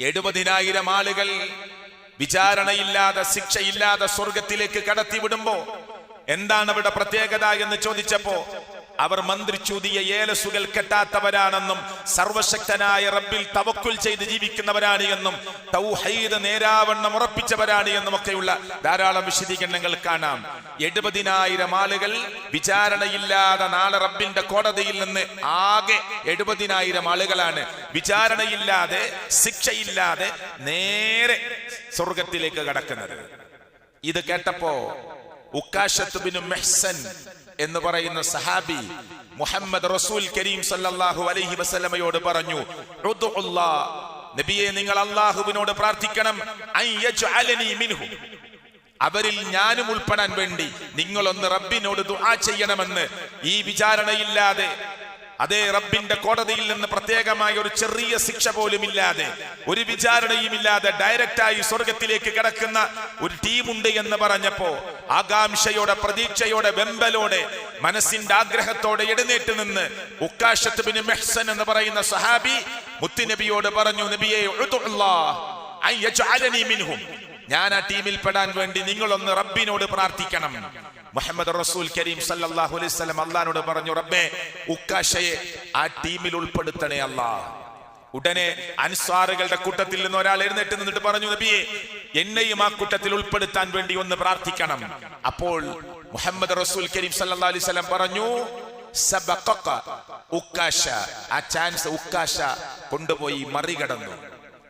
എഴുപതിനായിരം ആളുകൾ വിചാരണയില്ലാതെ ശിക്ഷയില്ലാതെ സ്വർഗത്തിലേക്ക് കടത്തിവിടുമ്പോ എന്താണ് അവിടെ പ്രത്യേകത എന്ന് ചോദിച്ചപ്പോ അവർ മന്ത്രിച്ചൂതിയ ഏലസുകൾ കെട്ടാത്തവരാണെന്നും സർവശക്തനായ റബ്ബിൽ തവക്കുൽ ചെയ്ത് ജീവിക്കുന്നവരാണ് എന്നും തൗഹീദ് നേരാവണ്ണം ഉറപ്പിച്ചവരാണ് എന്നും ഒക്കെയുള്ള ധാരാളം വിശദീകരണങ്ങൾ കാണാം. എഴുപതിനായിരം ആളുകൾ വിചാരണയില്ലാതെ നാളെ റബ്ബിന്റെ കോടതിയിൽ നിന്ന് ആകെ എഴുപതിനായിരം ആളുകളാണ്. വിചാരണയില്ലാതെ ശിക്ഷയില്ലാതെ നേരെ സ്വർഗത്തിലേക്ക് കടക്കുന്നത്. ഇത് കേട്ടപ്പോ ഉക്കാശത്തുബിനും മെഹ്സൻ എന്ന് പറയുന്ന സഹാബി മുഹമ്മദ് റസൂൽ കരീം സല്ലല്ലാഹു അലൈഹി വസല്ലമയോട് പറഞ്ഞു നബിയെ നിങ്ങൾ അള്ളാഹുവിനോട് പ്രാർത്ഥിക്കണം അവരിൽ ഞാനും ഉൾപ്പെടാൻ വേണ്ടി നിങ്ങളൊന്ന് റബ്ബിനോട് ദുആ ചെയ്യണമെന്ന് ഈ വിചാരണയില്ലാതെ അതേ റബ്ബിന്റെ കോടതിയിൽ നിന്ന് പ്രത്യേകമായ ഒരു ചെറിയ ശിക്ഷ പോലും ഇല്ലാതെ ഒരു വിചാരണയും ഇല്ലാതെ ഡയറക്റ്റായി സ്വർഗത്തിലേക്ക് കിടക്കുന്ന ഒരു ടീമുണ്ട് എന്ന് പറഞ്ഞപ്പോ ആകാംക്ഷയോടെ പ്രതീക്ഷയോടെ വെമ്പലോടെ മനസ്സിന്റെ ആഗ്രഹത്തോടെ എഴുന്നേറ്റ് നിന്ന് ഉക്കാശത്ത് ബിൻ മെഹ്സൻ എന്ന് പറയുന്ന സഹാബി മുത്തുനബിയോട് പറഞ്ഞു നബിയെ ഞാൻ ആ ടീമിൽ പെടാൻ വേണ്ടി നിങ്ങളൊന്ന് റബ്ബിനോട് പ്രാർത്ഥിക്കണം. മുഹമ്മദ് റസൂൽ കരീം സല്ലല്ലാഹു അലൈഹി വസല്ലം അള്ളഹാനോട് പറഞ്ഞു റബ്ബേ ഉക്കാശയെ ആ ടീമിൽ ഉൾപ്പെടുത്തണേ അല്ലാ. ഉടനെ അൻസാറുകളുടെ കൂട്ടത്തിൽ നിന്ന് ഒരാൾ എഴുന്നേറ്റ് നിന്നിട്ട് പറഞ്ഞു നബിയെ എന്നെയും ആ കൂട്ടത്തിൽ ഉൾപ്പെടുത്താൻ വേണ്ടി ഒന്ന് പ്രാർത്ഥിക്കണം. അപ്പോൾ മുഹമ്മദ് റസൂൽ കരീം സല്ലല്ലാഹു അലൈഹി വസല്ലം പറഞ്ഞു ഉക്കാശ. ആ ചാൻസ് ഉക്കാശ കൊണ്ടുപോയി മറികടന്നു.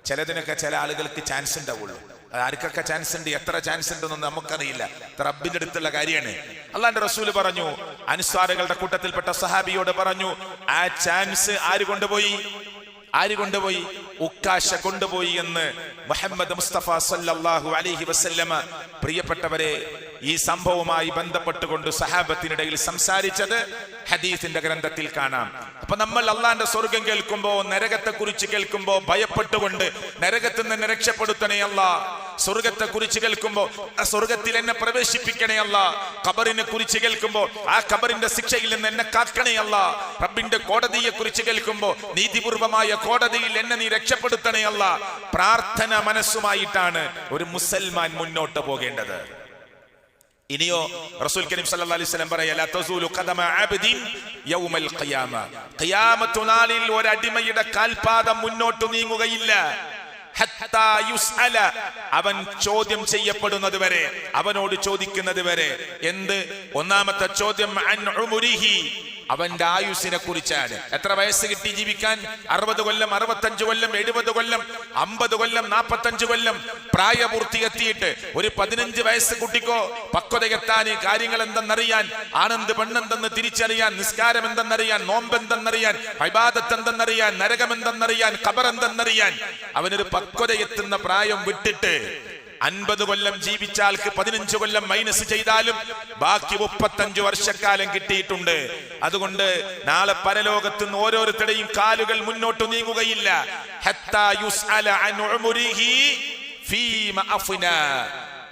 ചിലതിനൊക്കെ ചില ആളുകൾക്ക് ചാൻസ് ഉണ്ടാവുള്ളൂ. അത് ആർക്കൊക്കെ ചാൻസ് ഉണ്ട് എത്ര ചാൻസ് ഉണ്ടെന്ന് നമുക്കറിയില്ല. റബ്ബിന്റെ അടുത്തുള്ള കാര്യമാണ്. അള്ളാന്റെ റസൂൽ പറഞ്ഞു അനുസ്വാരകളുടെ കൂട്ടത്തിൽപ്പെട്ട സഹാബിയോട് പറഞ്ഞു ആ ചാൻസ് ആര് കൊണ്ടുപോയി? ആര് കൊണ്ടുപോയി? ഉക്കാശ കൊണ്ടുപോയി എന്ന് മുഹമ്മദ് മുസ്തഫ സല്ലാഹു അലൈഹി വസല്ലമ പ്രിയപ്പെട്ടവരെ ഈ സംഭവവുമായി ബന്ധപ്പെട്ടുകൊണ്ട് സഹാബത്തിനിടയിൽ സംസാരിച്ചത് ഹദീസിന്റെ ഗ്രന്ഥത്തിൽ കാണാം. അപ്പൊ നമ്മൾ അള്ളാന്റെ സ്വർഗം കേൾക്കുമ്പോ നരകത്തെ കുറിച്ച് കേൾക്കുമ്പോ ഭയപ്പെട്ടുകൊണ്ട് നരകത്തിൽ നിന്ന് രക്ഷപ്പെടുത്തണേ അല്ല. സ്വർഗത്തെ കുറിച്ച് കേൾക്കുമ്പോ സ്വർഗത്തിൽ എന്നെ പ്രവേശിപ്പിക്കണേ അല്ല. ഖബറിനെ കുറിച്ച് കേൾക്കുമ്പോ ആ ഖബറിന്റെ ശിക്ഷയിൽ നിന്ന് എന്നെ കാക്കണേ അല്ല. റബ്ബിന്റെ കോടതിയെ കുറിച്ച് കേൾക്കുമ്പോ നീതിപൂർവമായ കോടതിയിൽ എന്നെ നീ രക്ഷപ്പെടുത്തണേ അല്ല. പ്രാർത്ഥന മനസ്സുമായിട്ടാണ് ഒരു മുസൽമാൻ മുന്നോട്ട് പോകേണ്ടത്. ഇനിയോ റസൂൽ കരീം സല്ലല്ലാഹു അലൈഹി വസല്ലം പറയല തസൂലു ഖദമ അബ്ദിൻ യൗമൽ ഖിയാമ. ഖിയാമത്തു നാളിൽ ഒരു അടിമയുടെ കാൽപാദം മുന്നോട്ട് നീങ്ങുകയില്ല. ഹത്താ യുസ്അല അവൻ ചോദ്യം ചെയ്യപ്പെടുന്നത് വരെ അവനോട് ചോദിക്കുന്നത് വരെ. എന്ത്? ഒന്നാമത്തെ ചോദ്യം അൻ ഉമുരിഹി. അവന്റെ ആയുസിനെ കുറിച്ചാണ്. എത്ര വയസ്സ് കിട്ടി ജീവിക്കാൻ? അറുപത് കൊല്ലം അറുപത്തഞ്ച് കൊല്ലം എഴുപത് കൊല്ലം അമ്പത് കൊല്ലം നാപ്പത്തഞ്ച് കൊല്ലം പ്രായപൂർത്തി എത്തിയിട്ട് ഒരു പതിനഞ്ച് വയസ്സ് കുട്ടിക്കോ? പക്വതയെത്താൻ കാര്യങ്ങൾ എന്തെന്നറിയാൻ ആനന്ദ് പെണ്ണെന്തെന്ന് തിരിച്ചറിയാൻ നിസ്കാരം എന്തെന്നറിയാൻ നോമ്പ് എന്തെന്നറിയാൻ അഭിബാദത്ത് എന്തെന്നറിയാൻ നരകം എന്തെന്നറിയാൻ ഖബർ എന്തെന്നറിയാൻ അവനൊരു പക്വതയെത്തുന്ന പ്രായം വിട്ടിട്ട് അൻപത് കൊല്ലം ജീവിച്ച ആൾക്ക് പതിനഞ്ച് കൊല്ലം മൈനസ് ചെയ്താലും ബാക്കി മുപ്പത്തഞ്ചു വർഷക്കാലം കിട്ടിയിട്ടുണ്ട് അതുകൊണ്ട് നാളെ പരലോകത്ത് നിന്ന് ഓരോരുത്തരുടെയും കാലുകൾ മുന്നോട്ട് നീങ്ങുകയില്ല.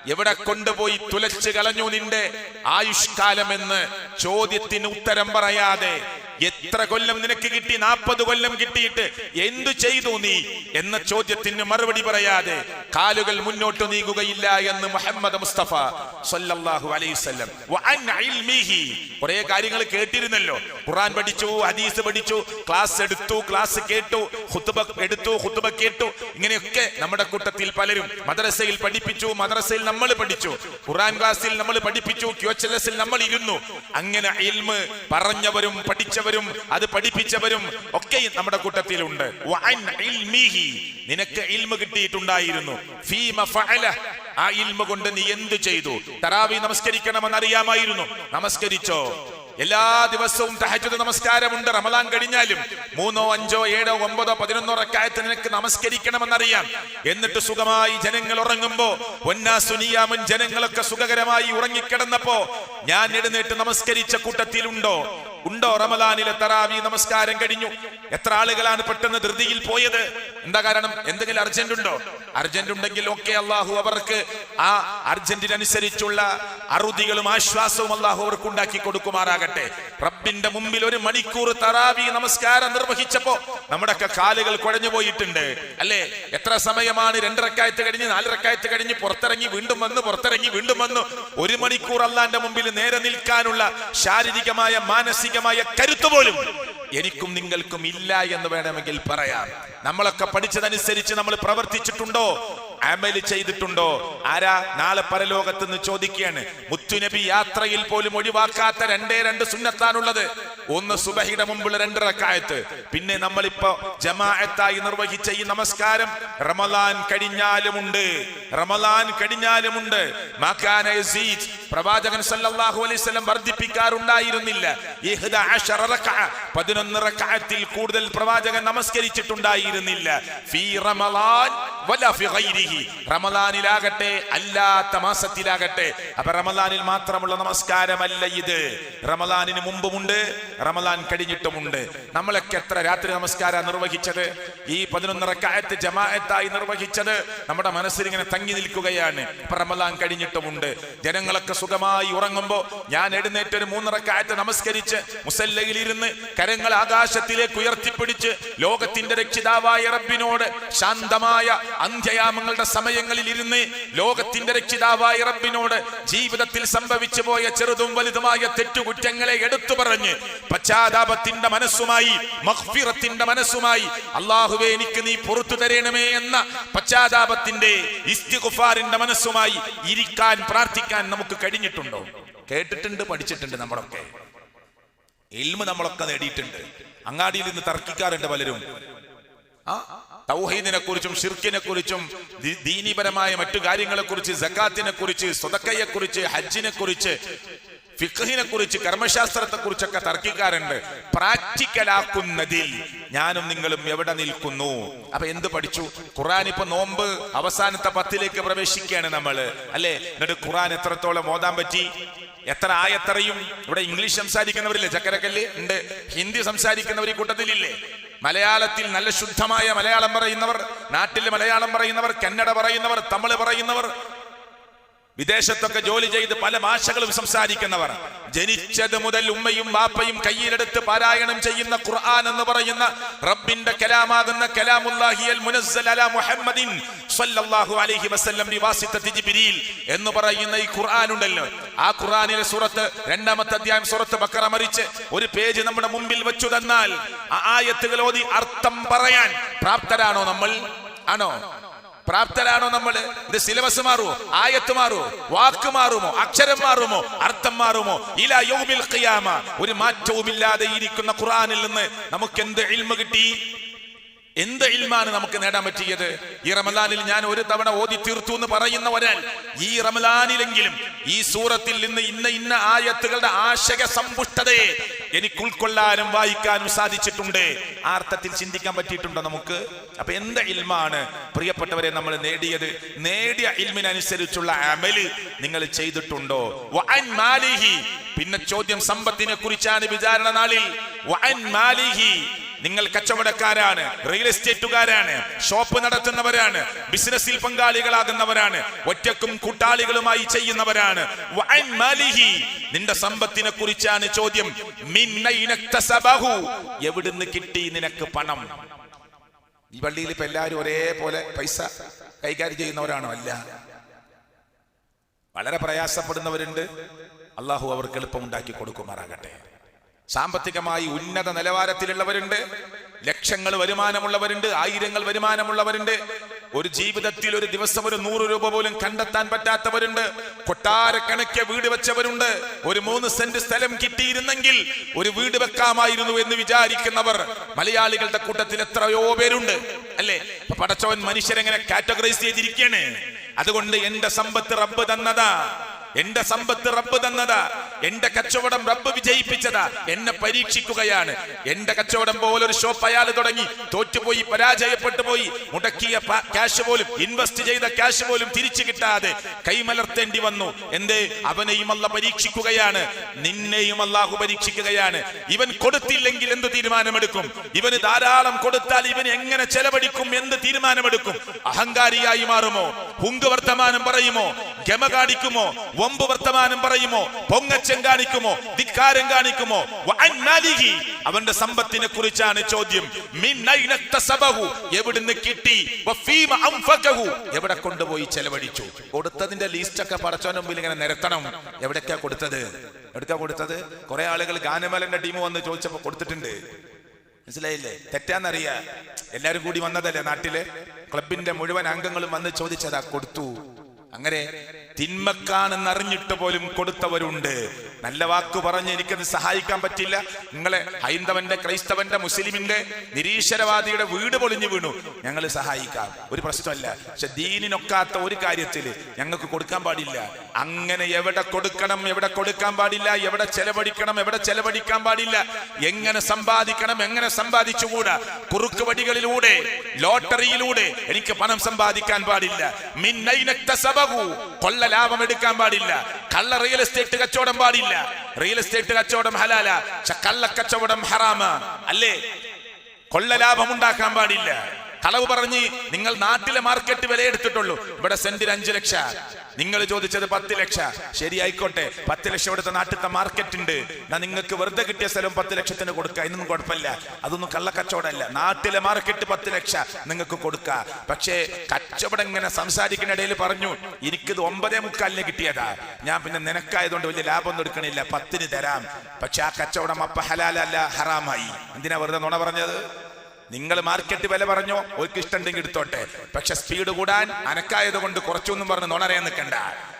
എവിടെ കൊണ്ടുപോയി തുലച്ചു കളഞ്ഞു നിന്റെ ആയുഷ്കാലം എന്ന് ചോദ്യത്തിന് ഉത്തരം പറയാതെ എത്ര കൊല്ലം നിനക്ക് കിട്ടി? നാൽപ്പത് കൊല്ലം കിട്ടിയിട്ട് എന്തു ചെയ്തു നീ? എന്ന ചോദ്യത്തിന് മറുപടി പറയാതെ കാലുകൾ മുന്നോട്ട് നീങ്ങുകയില്ല എന്ന് മുഹമ്മദ് മുസ്തഫ സല്ലല്ലാഹു അലൈഹി വസല്ലം. വഅൻ ഇൽമിഹി. കുറെ കാര്യങ്ങൾ കേട്ടിരുന്നല്ലോ. ഖുർആൻ പഠിച്ചു ഹദീസ് പഠിച്ചു ക്ലാസ് എടുത്തു ക്ലാസ് കേട്ടു ഖുത്ബ എടുത്തു ഖുത്ബ കേട്ടു. ഇങ്ങനെയൊക്കെ നമ്മുടെ കൂട്ടത്തിൽ പലരും മദ്രസയിൽ പഠിപ്പിച്ചു മദ്രസയിൽ നമ്മൾ പഠിച്ചു. ഖുർആൻ ക്ലാസ്സിൽ നമ്മൾ പഠിപ്പിച്ചു ക്യോച്ചലസിൽ നമ്മൾ ഇരുന്നു. അങ്ങനെ ഇൽമ് പറഞ്ഞവരും പഠിച്ചവരും അത് പഠിപ്പിച്ചവരും ഒക്കെ നമ്മുടെ കൂട്ടത്തിലുണ്ട്. നിനക്ക് ഇൽമ കിട്ടിയിട്ടുണ്ടായിരുന്നു. ആ ഇൽമ കൊണ്ട് നീ എന്ത് ചെയ്തു? തറാവി നമസ്കരിക്കണമെന്ന് അറിയാമായിരുന്നു നമസ്കരിച്ചോ? എല്ലാ ദിവസവും തഹജ്ജുദ് നമസ്കാരമുണ്ട്. റമലാൻ കഴിഞ്ഞാലും മൂന്നോ അഞ്ചോ ഏഴോ ഒമ്പതോ പതിനൊന്നോ റക്കായത്ത് നിനക്ക് നമസ്കരിക്കണമെന്നറിയാം. എന്നിട്ട് സുഖമായി ജനങ്ങൾ ഉറങ്ങുമ്പോ പൊന്നാസുനിയാമൻ ജനങ്ങളൊക്കെ സുഖകരമായി ഉറങ്ങിക്കിടന്നപ്പോ ഞാൻ എഴുന്നേറ്റ് നമസ്കരിച്ച കൂട്ടത്തിലുണ്ടോ? ഉണ്ടോ റമദാനിലെ തറാവി നമസ്കാരം കഴിഞ്ഞു? എത്ര ആളുകളാണ് പെട്ടെന്ന് ധൃതിയിൽ പോയത്? എന്താ കാരണം? എന്തെങ്കിലും അർജന്റ് ഉണ്ടോ? അർജന്റ് ഉണ്ടെങ്കിൽ ഒക്കെ അള്ളാഹു അവർക്ക് ആ അർജന്റിനനുസരിച്ചുള്ള അറുതികളും ആശ്വാസവും അള്ളാഹു അവർക്ക് ഉണ്ടാക്കി കൊടുക്കുമാറാകട്ടെ. റബ്ബിന്റെ മുമ്പിൽ ഒരു മണിക്കൂർ തറാവി നമസ്കാരം നിർവഹിച്ചപ്പോ നമ്മുടെയൊക്കെ കാലുകൾ കുഴഞ്ഞു പോയിട്ടുണ്ട്. അല്ലേ? എത്ര സമയമാണ്? രണ്ടരക്കായത്ത് കഴിഞ്ഞ് നാലരക്കായത്ത് കഴിഞ്ഞ് പുറത്തിറങ്ങി വീണ്ടും വന്ന് പുറത്തിറങ്ങി വീണ്ടും വന്നു. ഒരു മണിക്കൂർ അള്ളാന്റെ മുമ്പിൽ നേരെ നിൽക്കാനുള്ള ശാരീരികമായ മാനസികമായ കരുത്ത് പോലും എനിക്കും നിങ്ങൾക്കും ഇല്ല എന്ന് വേണമെങ്കിൽ പറയാം. നമ്മളൊക്കെ പഠിച്ചതനുസരിച്ച് നമ്മൾ പ്രവർത്തിച്ചിട്ടുണ്ടോ? അമൽ ചെയ്തിട്ടുണ്ടോ? ആരാ നാളെ പരലോകത്ത് നിന്ന് ചോദിക്കുകയാണ്. മുത്തുനബി യാത്രയിൽ പോലും ഒഴിവാക്കാത്ത രണ്ടേ രണ്ട് സുന്നത്താണുള്ളത്. ഒന്ന് സുബഹിയുടെ മുമ്പുള്ള രണ്ട് റക്കായത്ത്. പിന്നെ നമ്മളിപ്പോ ജമാഅത്തായി നിർവഹിച്ച ഈ നമസ്കാരം റമലാൻ കഴിഞ്ഞാലുമുണ്ട്. റമലാൻ കഴിഞ്ഞാലുമുണ്ട്. പ്രവാചകൻ സല്ലല്ലാഹു അലൈഹി വസല്ലം വർദ്ധിപ്പിക്കാറുണ്ടായിരുന്നില്ല. പതിനൊന്നിറക്കായത്തിൽ കൂടുതൽ പ്രവാചകൻ നമസ്കരിച്ചിട്ടുണ്ടായിരുന്നില്ല റമളാൻ വല ഫി റമലാനിലാകട്ടെ അല്ലാത്ത മാസത്തിലാകട്ടെ. അപ്പൊ റമലാനിൽ മാത്രമുള്ള നമസ്കാരമല്ല ഇത്. റമലാനിന് മുമ്പുമുണ്ട് റമലാൻ കഴിഞ്ഞിട്ടുമുണ്ട്. നമ്മളൊക്കെ എത്ര രാത്രി നമസ്കാരം നിർവഹിച്ചത്? ഈ പതിനൊന്നര കാലത്ത് ജമാഅത്തായി നിർവഹിച്ചത് നമ്മുടെ മനസ്സിൽ ഇങ്ങനെ തങ്ങി നിൽക്കുകയാണ്. ഇപ്പൊ കഴിഞ്ഞിട്ടുമുണ്ട്. ജനങ്ങളൊക്കെ സുഖമായി ഉറങ്ങുമ്പോൾ ഞാൻ എഴുന്നേറ്റ് ഒരു മൂന്നിറക്കായത്ത് നമസ്കരിച്ച് മുസല്ലയിൽ ഇരുന്ന് കരങ്ങൾ ആകാശത്തിലേക്ക് ഉയർത്തിപ്പിടിച്ച് ലോകത്തിന്റെ രക്ഷിതാവായ റബ്ബിനോട് ശാന്തമായ അന്ത്യയാമങ്ങളുടെ സമയങ്ങളിൽ ഇരുന്ന് ലോകത്തിന്റെ രക്ഷിതാവായ റബ്ബിനോട് ജീവിതത്തിൽ സംഭവിച്ചു പോയ ചെറുതും വലുതുമായ തെറ്റുകുറ്റങ്ങളെ എടുത്തു പറഞ്ഞ് പശ്ചാത്താപത്തിന്റെ മനസ്സുമായി മഹ്ഫിറത്തിന്റെ മനസ്സുമായി അള്ളാഹുവെ എനിക്ക് നീ പുറത്തു തരണമേ എന്ന പശ്ചാത്താപത്തിന്റെ ഇസ്തിഖുഫാറിന്റെ മനസ്സുമായി ഇരിക്കാൻ പ്രാർത്ഥിക്കാൻ നമുക്ക് കഴിഞ്ഞിട്ടുണ്ടോ? കേട്ടിട്ടുണ്ട് പഠിച്ചിട്ടുണ്ട് നമ്മളൊക്കെ. ഇൽമ നമ്മളൊക്കെ നേടിയിട്ടുണ്ട്. അങ്ങാടിയിൽ നിന്ന് തർക്കിക്കാറുണ്ട് പലരും. തൗഹീദിനെ കുറിച്ചും ഷിർക്കിനെ കുറിച്ചും ദീനീപരമായ മറ്റു കാര്യങ്ങളെ കുറിച്ച് ജക്കാത്തിനെ കുറിച്ച് സ്വതക്കയെ കുറിച്ച് ഹജ്ജിനെ കുറിച്ച് ഫിഖഹിനെ കുറിച്ച് കർമ്മശാസ്ത്രത്തെ കുറിച്ചൊക്കെ തർക്കിക്കാറുണ്ട്. പ്രാക്ടിക്കലാക്കുന്നതിൽ ഞാനും നിങ്ങളും എവിടെ നിൽക്കുന്നു? അപ്പൊ എന്ത് പഠിച്ചു? ഖുറാൻ ഇപ്പൊ നോമ്പ് അവസാനത്തെ പത്തിലേക്ക് പ്രവേശിക്കുകയാണ് നമ്മൾ അല്ലെ? എന്നിട്ട് ഖുറാൻ എത്രത്തോളം ഓതാൻ പറ്റി? എത്ര ആയത്രയും ഇവിടെ ഇംഗ്ലീഷ് സംസാരിക്കുന്നവരില്ലേ? ചക്കരക്കല്ല്? ഉണ്ട്. ഹിന്ദി സംസാരിക്കുന്നവർ ഈ കൂട്ടത്തിലില്ലേ? മലയാളത്തിൽ നല്ല ശുദ്ധമായ മലയാളം പറയുന്നവർ നാട്ടിൽ മലയാളം പറയുന്നവർ കന്നഡ പറയുന്നവർ തമിഴ് പറയുന്നവർ വിദേശത്തൊക്കെ ജോലി ചെയ്ത് പല ഭാഷകളും സംസാരിക്കുന്നവർ. ജനിച്ചത് മുതൽ ഉമ്മയും ബാപ്പയും കയ്യിലെടുത്ത് പാരായണം ചെയ്യുന്ന ഖുർആൻ എന്ന് പറയുന്ന റബ്ബിന്റെ കലാമാകുന്ന കലാമുല്ലാഹിയൽ മുനസ്സൽ അലാ മുഹമ്മദിൻ അലൈഹി വസല്ലം ജിബ്രീൽ എന്ന് പറയുന്ന ഈ ഖുർആൻ ഉണ്ടല്ലോ. ആ ഖുർആനിലെ സൂറത്ത് രണ്ടാമത്തെ അധ്യായം സൂറത്ത് ബക്കറ മറിച്ച് ഒരു പേജ് നമ്മുടെ മുമ്പിൽ വെച്ചു തന്നാൽ ആ ആയത്തുകൾ ഓതി അർത്ഥം പറയാൻ പ്രാപ്തരാണോ നമ്മൾ? ആണോ? പ്രാപ്തരാണോ നമ്മൾ ഇത് സിലബസ് മാറുമോ? ആയത്ത് മാറുമോ? വാക്ക് മാറുമോ? അക്ഷരം മാറുമോ? അർത്ഥം മാറുമോ? ഇല യൗമിൽ ഖിയാമ. ഒരു മാറ്റവുമില്ലാതെ ഇരിക്കുന്ന ഖുർആനിൽ നിന്ന് നമുക്ക് എന്ത് ഇൽമ കിട്ടി? എന്ത് ഇൽമാണ് നമുക്ക് നേടാൻ പറ്റിയത്? ഈ റമലാനിൽ ഞാൻ ഒരു തവണ ഓതി തീർത്തു എന്ന് പറയുന്ന ഒരാൾ ഈ റമലാനിലെങ്കിലും ഈ സൂറത്തിൽ നിന്ന് ഇന്ന ഇന്ന ആയത്തുകളുടെ ആശയ സമ്പുഷ്ടതയെ എനിക്ക് ഉൾക്കൊള്ളാനും വായിക്കാനും സാധിച്ചിട്ടുണ്ട്. ആർത്ഥത്തിൽ ചിന്തിക്കാൻ പറ്റിയിട്ടുണ്ടോ നമുക്ക്? അപ്പൊ എന്ത് ഇൽമാണ് പ്രിയപ്പെട്ടവരെ നമ്മൾ നേടിയത്? നേടിയ ഇൽമിനനുസരിച്ചുള്ള അമൽ നിങ്ങൾ ചെയ്തിട്ടുണ്ടോ? പിന്നെ ചോദ്യം സമ്പത്തിനെ കുറിച്ചാണ് വിചാരണ നാളിൽ. നിങ്ങൾ കച്ചവടക്കാരാണ് റിയൽ എസ്റ്റേറ്റുകാരാണ് ഷോപ്പ് നടത്തുന്നവരാണ് ബിസിനസ്സിൽ പങ്കാളികളാകുന്നവരാണ് ഒറ്റക്കും കൂട്ടാളികളുമായി ചെയ്യുന്നവരാണ്. നിന്റെ സമ്പത്തിനെ കുറിച്ചാണ് ചോദ്യം. എവിടുന്ന് കിട്ടി നിനക്ക് പണം? ഈ പള്ളിയിൽ ഇപ്പൊ എല്ലാവരും ഒരേപോലെ പൈസ കൈകാര്യം ചെയ്യുന്നവരാണോ? അല്ല. വളരെ പ്രയാസപ്പെടുന്നവരുണ്ട്. അള്ളാഹു അവർക്ക് എളുപ്പം ഉണ്ടാക്കി കൊടുക്കുമാറാകട്ടെ. സാമ്പത്തികമായി ഉന്നത നിലവാരത്തിലുള്ളവരുണ്ട്. ലക്ഷങ്ങൾ വരുമാനമുള്ളവരുണ്ട് ആയിരങ്ങൾ വരുമാനമുള്ളവരുണ്ട്. ഒരു ജീവിതത്തിൽ ഒരു ദിവസം ഒരു നൂറ് രൂപ പോലും കണ്ടെത്താൻ പറ്റാത്തവരുണ്ട്. കൊട്ടാരക്കണക്കിയ വീട് വെച്ചവരുണ്ട്. ഒരു മൂന്ന് സെന്റ് സ്ഥലം കിട്ടിയിരുന്നെങ്കിൽ ഒരു വീട് വെക്കാമായിരുന്നു എന്ന് വിചാരിക്കുന്നവർ മലയാളികളുടെ കൂട്ടത്തിൽ എത്രയോ പേരുണ്ട്. അല്ലേ? പടച്ചവൻ മനുഷ്യരെങ്ങനെ കാറ്റഗറൈസ് ചെയ്തിരിക്കുകയാണ്. അതുകൊണ്ട് എന്റെ സമ്പത്ത് റബ്ബ് തന്നതാ. എന്റെ സമ്പത്ത് റബ്ബ് തന്നതാ. എന്റെ കച്ചവടം റബ്ബ് വിജയിപ്പിച്ചതാ. എന്നെ പരീക്ഷിക്കുകയാണ്. എന്റെ കച്ചവടം പോലെ ഒരു ഷോപ്പ് അയാൾ തുടങ്ങി. തോറ്റുപോയി പരാജയപ്പെട്ടു പോയി. മുടക്കിയ ക്യാഷ് പോലും ഇൻവെസ്റ്റ് ചെയ്ത ക്യാഷ് പോലും തിരിച്ചു കിട്ടാതെ കൈമലർത്തേണ്ടി വന്നു. എന്തേ? അവനെയും അല്ല പരീക്ഷിക്കുകയാണ്. നിന്നെയും അല്ലാഹു പരീക്ഷിക്കുകയാണ്. ഇവൻ കൊടുത്തില്ലെങ്കിൽ എന്ത് തീരുമാനമെടുക്കും? ഇവന് ധാരാളം കൊടുത്താൽ ഇവൻ എങ്ങനെ ചെലവഴിക്കും? എന്ത് തീരുമാനമെടുക്കും? അഹങ്കാരിയായി മാറുമോ? പുങ്ക് വർത്തമാനം പറയുമോ? ഗമ കാണിക്കുമോ? വമ്പ് വർത്തമാനം പറയുമോ? പൊങ്ങച്ചം കാണിക്കുമോ? ധിക്കാരം കാണിക്കുമോ? അവന്റെ സമ്പത്തിനെ കുറിച്ചാണ് ചോദ്യം. എവിടുന്ന് കിട്ടി. എവിടെ കൊണ്ടുപോയി ചെലവഴിച്ചു? കൊടുത്തതിന്റെ ലിസ്റ്റ് ഒക്കെ പടച്ചോന്റെ മുമ്പിൽ ഇങ്ങനെ നിരത്തണം. എവിടേക്കാ കൊടുത്തത്? എവിടേക്കാ കൊടുത്തത്? കുറെ ആളുകൾ ഗാനമേലന്റെ ടീം വന്ന് ചോദിച്ചപ്പോ കൊടുത്തിട്ടുണ്ട്. മനസ്സിലായില്ലേ? തെറ്റാന്നറിയാ. എല്ലാരും കൂടി വന്നതല്ലേ നാട്ടിൽ? ക്ലബിന്റെ മുഴുവൻ അംഗങ്ങളും വന്ന് ചോദിച്ചതാ കൊടുത്തു. അങ്ങനെ തിന്മക്കാണെന്നറിഞ്ഞിട്ട് പോലും കൊടുത്തവരുണ്ട്. നല്ല വാക്ക് പറഞ്ഞ് എനിക്കത് സഹായിക്കാൻ പറ്റില്ല. നിങ്ങളെ ഹൈന്ദവന്റെ ക്രൈസ്തവന്റെ മുസ്ലിമിന്റെ നിരീശ്വരവാദിയുടെ വീട് പൊളിഞ്ഞു വീണു. ഞങ്ങൾ സഹായിക്കാം. ഒരു പ്രശ്നമല്ല. പക്ഷെ ദീനിനൊക്കാത്ത ഒരു കാര്യത്തിൽ ഞങ്ങൾക്ക് കൊടുക്കാൻ പാടില്ല. അങ്ങനെ എവിടെ കൊടുക്കണം എവിടെ കൊടുക്കാൻ പാടില്ല എവിടെ ചെലവഴിക്കണം എവിടെ ചെലവഴിക്കാൻ പാടില്ല എങ്ങനെ സമ്പാദിക്കണം എങ്ങനെ സമ്പാദിച്ചുകൂടാ? കുറുക്ക് വടികളിലൂടെ ലോട്ടറിയിലൂടെ എനിക്ക് പണം സമ്പാദിക്കാൻ പാടില്ല. മിന്നൈനക്ത മിന്നൈനക്തസബഹു. കൊള്ള ലാഭം എടുക്കാൻ പാടില്ല. കള്ള റിയൽ എസ്റ്റേറ്റ് കച്ചവടം പാടില്ല. റിയൽ എസ്റ്റേറ്റ് കച്ചവടം ഹലാല. കള്ള കച്ചവടം ഹറാമ. അല്ലേ? കൊള്ള ലാഭം ഉണ്ടാക്കാൻ പാടില്ല. കളവ് പറഞ്ഞ് നിങ്ങൾ നാട്ടിലെ മാർക്കറ്റ് വില എടുത്തിട്ടുള്ളൂ. ഇവിടെ സെന്റിന് അഞ്ചു ലക്ഷം. നിങ്ങൾ ചോദിച്ചത് പത്ത് ലക്ഷം. ശരി ആയിക്കോട്ടെ പത്ത് ലക്ഷം ഇവിടുത്തെ നാട്ടിലത്തെ മാർക്കറ്റ് ഉണ്ട്. ഞാൻ നിങ്ങൾക്ക് വെറുതെ കിട്ടിയ സ്ഥലം പത്ത് ലക്ഷത്തിന് കൊടുക്കുക. ഇതൊന്നും കുഴപ്പമില്ല. അതൊന്നും കള്ളക്കച്ചവടമല്ല. നാട്ടിലെ മാർക്കറ്റ് പത്ത് ലക്ഷം നിങ്ങൾക്ക് കൊടുക്കുക. പക്ഷേ കച്ചവടം ഇങ്ങനെ സംസാരിക്കുന്ന ഇടയിൽ പറഞ്ഞു എനിക്കിത് ഒമ്പതേ മുക്കാലിന് കിട്ടിയതാ. ഞാൻ പിന്നെ നിനക്കായതുകൊണ്ട് വലിയ ലാഭമൊന്നും എടുക്കണില്ല. പത്തിന് തരാം. പക്ഷെ ആ കച്ചവടം അപ്പ ഹലാലല്ല ഹറാമായി. എന്തിനാ വെറുതെ നുണ പറഞ്ഞത്? നിങ്ങൾ മാർക്കറ്റ് വില പറഞ്ഞോ? ഒരു ഇഷ്ടമുണ്ടെങ്കിൽ എടുത്തോട്ടെ. പക്ഷെ സ്പീഡ് കൂടാൻ അനക്കായത് കൊണ്ട് കുറച്ചൊന്നും പറഞ്ഞ് നുണറിയാൻ നിൽക്കണ്ട.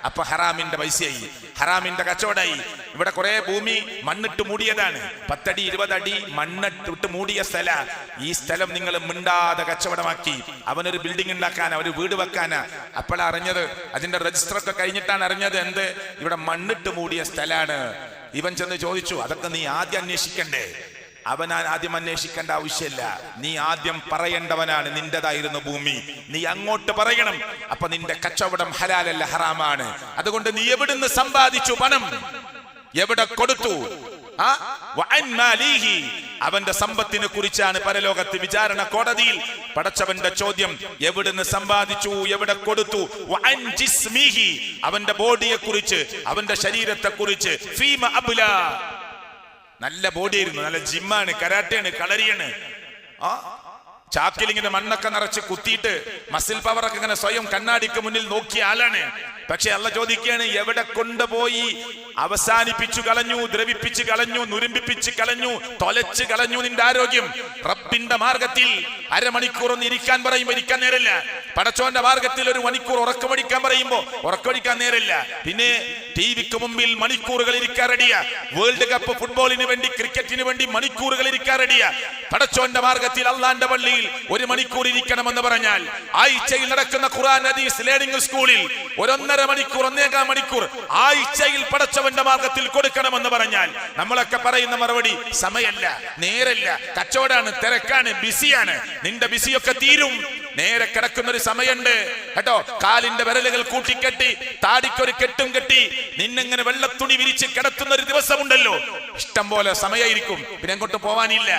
അപ്പൊ ഹറാമിന്റെ പൈസയായി. ഹറാമിന്റെ കച്ചവടമായി ഇവിടെ കുറെ ഭൂമി മണ്ണിട്ട് മൂടിയതാണ്. പത്തടി ഇരുപതടി മണ്ണിട്ട് മൂടിയ സ്ഥല. ഈ സ്ഥലം നിങ്ങൾ മിണ്ടാതെ കച്ചവടമാക്കി. അവനൊരു ബിൽഡിംഗ് ഉണ്ടാക്കാനാ ഒരു വീട് വെക്കാനാ. അപ്പോഴാ അറിഞ്ഞത് അതിന്റെ രജിസ്റ്റർ ഒക്കെ കഴിഞ്ഞിട്ടാണ് അറിഞ്ഞത് എന്ത്? ഇവിടെ മണ്ണിട്ട് മൂടിയ സ്ഥലാണ്. ഇവൻ ചെന്ന് ചോദിച്ചു അതൊക്കെ നീ ആദ്യം അന്വേഷിക്കണ്ടേ? അവൻ ആദ്യം അന്വേഷിക്കേണ്ട ആവശ്യമില്ല. നീ ആദ്യം പറയേണ്ടവനാണ് നിന്റേതായിരുന്നു ഭൂമി. നീ അങ്ങോട്ട് പറയണം. അപ്പൊ നിന്റെ കച്ചവടം ഹലാലല്ല ഹറാമാണ്. അതുകൊണ്ട് നീ എവിടുന്ന് സമ്പാദിച്ചു പണം? എവിടെ കൊടുത്തു. അവന്റെ സമ്പത്തിനെ കുറിച്ചാണ് പരലോകത്ത് വിചാരണ കോടതിയിൽ പടച്ചവന്റെ ചോദ്യം. എവിടുന്ന് സമ്പാദിച്ചു? എവിടെ കൊടുത്തു. അവന്റെ ബോഡിയെ കുറിച്ച് അവന്റെ ശരീരത്തെ കുറിച്ച് ഫീമ നല്ല ബോഡി ആയിരുന്നു നല്ല ജിമ്മാണ് കരാട്ടയാണ് കളരിയാണ്. ആ? ചാക്കിൽ ഇങ്ങനെ മണ്ണൊക്കെ നിറച്ച് കുത്തിയിട്ട് മസിൽ പവറൊക്കെ ഇങ്ങനെ സ്വയം കണ്ണാടിക്ക് മുന്നിൽ നോക്കിയ ആളാണ്. പക്ഷെ അല്ല ചോദിക്കുകയാണ് എവിടെ കൊണ്ടുപോയി? അവസാനിപ്പിച്ചു കളഞ്ഞു ദ്രവിപ്പിച്ച് കളഞ്ഞു നുരുമ്പിപ്പിച്ച് കളഞ്ഞു തൊലച്ച് കളഞ്ഞു നിന്റെ ആരോഗ്യം. റബ്ബിന്റെ മാർഗത്തിൽ അരമണിക്കൂർ ഒന്ന് ഇരിക്കാൻ പറയുമ്പോ ഇരിക്കാൻ നേരല്ല പടച്ചോന്റെ മാർഗത്തിൽ ഒരു മണിക്കൂർ ഉറക്കമടിക്കാൻ പറയുമ്പോ ഉറക്കമടിക്കാൻ നേരല്ല പിന്നെ ടി വിക്ക് മുമ്പിൽ മണിക്കൂറുകൾ ഇരിക്കാൻ റെഡിയാ വേൾഡ് കപ്പ് ഫുട്ബോളിന് വേണ്ടി ക്രിക്കറ്റിന് വേണ്ടി മണിക്കൂറുകൾ ഇരിക്കാൻ റെഡിയാ പടച്ചോന്റെ മാർഗത്തിൽ അള്ളാന്റെ പള്ളിയിൽ ഒരു മണിക്കൂർ ഇരിക്കണമെന്ന് പറഞ്ഞാൽ ആഴ്ചയിൽ നടക്കുന്ന ഖുർആൻ ഹദീസ് ലേണിംഗ് സ്കൂളിൽ ഒരൊന്നര മണിക്കൂർ ഒന്നേകാൽ മണിക്കൂർ ആഴ്ചയിൽ പടച്ചവന്റെ മാർഗത്തിൽ കൊടുക്കണമെന്ന് പറഞ്ഞാൽ നമ്മളൊക്കെ പറയുന്ന മറുപടി സമയല്ല നേരല്ല കച്ചവടാണ് തിരക്കാണ് ബിസിയാണ്. നിന്റെ ബിസിയൊക്കെ തീരും. നേരെ കിടക്കുന്ന ഒരു സമയമുണ്ട്. കേട്ടോ? കാലിന്റെ വിരലുകൾ കൂട്ടിക്കെട്ടി താടിക്കൊരു കെട്ടും കെട്ടി നിന്നെങ്ങനെ വെള്ളത്തുണി വിരിച്ച് കിടത്തുന്ന ഒരു ദിവസമുണ്ടല്ലോ. ഇഷ്ടം പോലെ സമയമായിരിക്കും പിന്നെ എങ്ങോട്ട് പോവാനില്ല.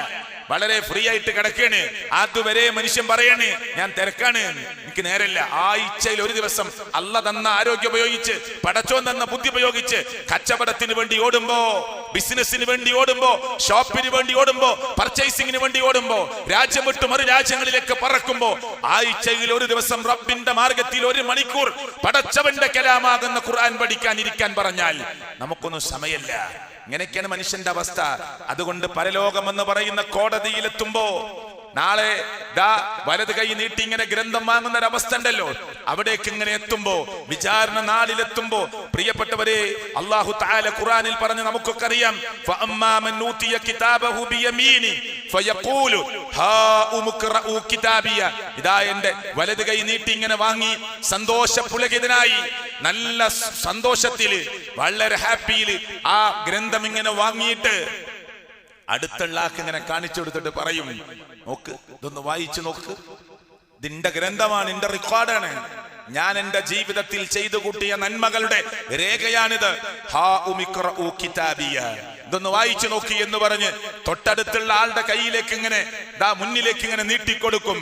വളരെ ഫ്രീ ആയിട്ട് കിടക്കാണ് അതുവരെ മനുഷ്യൻ പറയാണ് ഞാൻ തിരക്കാണ്. എനിക്ക് നേരല്ല ആഴ്ചയിൽ ഒരു ദിവസം അല്ല തന്ന ആരോഗ്യം ഉപയോഗിച്ച് പടച്ചോൻ തന്ന ബുദ്ധി ഉപയോഗിച്ച് കച്ചവടത്തിന് വേണ്ടി ഓടുമ്പോ ബിസിനസിന് വേണ്ടി ഓടുമ്പോ ഷോപ്പിന് വേണ്ടി ഓടുമ്പോ പർച്ചേസിംഗിന് വേണ്ടി ഓടുമ്പോ രാജ്യം വിട്ട് മറു രാജ്യങ്ങളിലേക്ക് പറക്കുമ്പോ ആഴ്ചയിൽ ഒരു ദിവസം റബ്ബിന്റെ മാർഗത്തിൽ ഒരു മണിക്കൂർ പടച്ചവന്റെ കലാമാകുന്ന ഖുർആൻ പഠിക്കാൻ ഇരിക്കാൻ പറഞ്ഞാൽ നമുക്കൊന്നും സമയമില്ല. ഇങ്ങനെയൊക്കെയാണ് മനുഷ്യന്റെ അവസ്ഥ. അതുകൊണ്ട് പരലോകം എന്ന് പറയുന്ന കോടതിയിലെത്തുമ്പോ നാളെ ദാ വലത് കൈ നീട്ടി ഇങ്ങനെ ഗ്രന്ഥം വാങ്ങുന്ന ഒരു അവസ്ഥ ഉണ്ടല്ലോ. അവിടേക്ക് ഇങ്ങനെ എത്തുമ്പോ വിചാരണ നാളിലെത്തുമ്പോ പ്രിയപ്പെട്ടവരെ അള്ളാഹു താല ഖുറാനിൽ പറഞ്ഞ് നമുക്കൊക്കെ അറിയാം ഇതാ എന്റെ വലത് കൈ നീട്ടി ഇങ്ങനെ വാങ്ങി സന്തോഷ പുലകിതനായി നല്ല സന്തോഷത്തിൽ വളരെ ഹാപ്പിയിൽ ആ ഗ്രന്ഥം ഇങ്ങനെ വാങ്ങിയിട്ട് അടുത്തുള്ള ആൾക്ക് ഇങ്ങനെ കാണിച്ചു കൊടുത്തിട്ട് പറയും നോക്ക് ഇതൊന്ന് വായിച്ചു നോക്ക്. ഇതിന്റെ ഗ്രന്ഥമാണ് ഇന്റെ റെക്കോർഡാണ്. ഞാൻ എന്റെ ജീവിതത്തിൽ ചെയ്തു കൂട്ടിയ നന്മകളുടെ രേഖയാണിത്. ഹാ ഉമിക്ര കിതാബിയ. ഇതൊന്ന് വായിച്ചു നോക്കി എന്ന് പറഞ്ഞ് തൊട്ടടുത്തുള്ള ആളുടെ കയ്യിലേക്ക് ഇങ്ങനെ ദാ മുന്നിലേക്ക് ഇങ്ങനെ നീട്ടിക്കൊടുക്കും.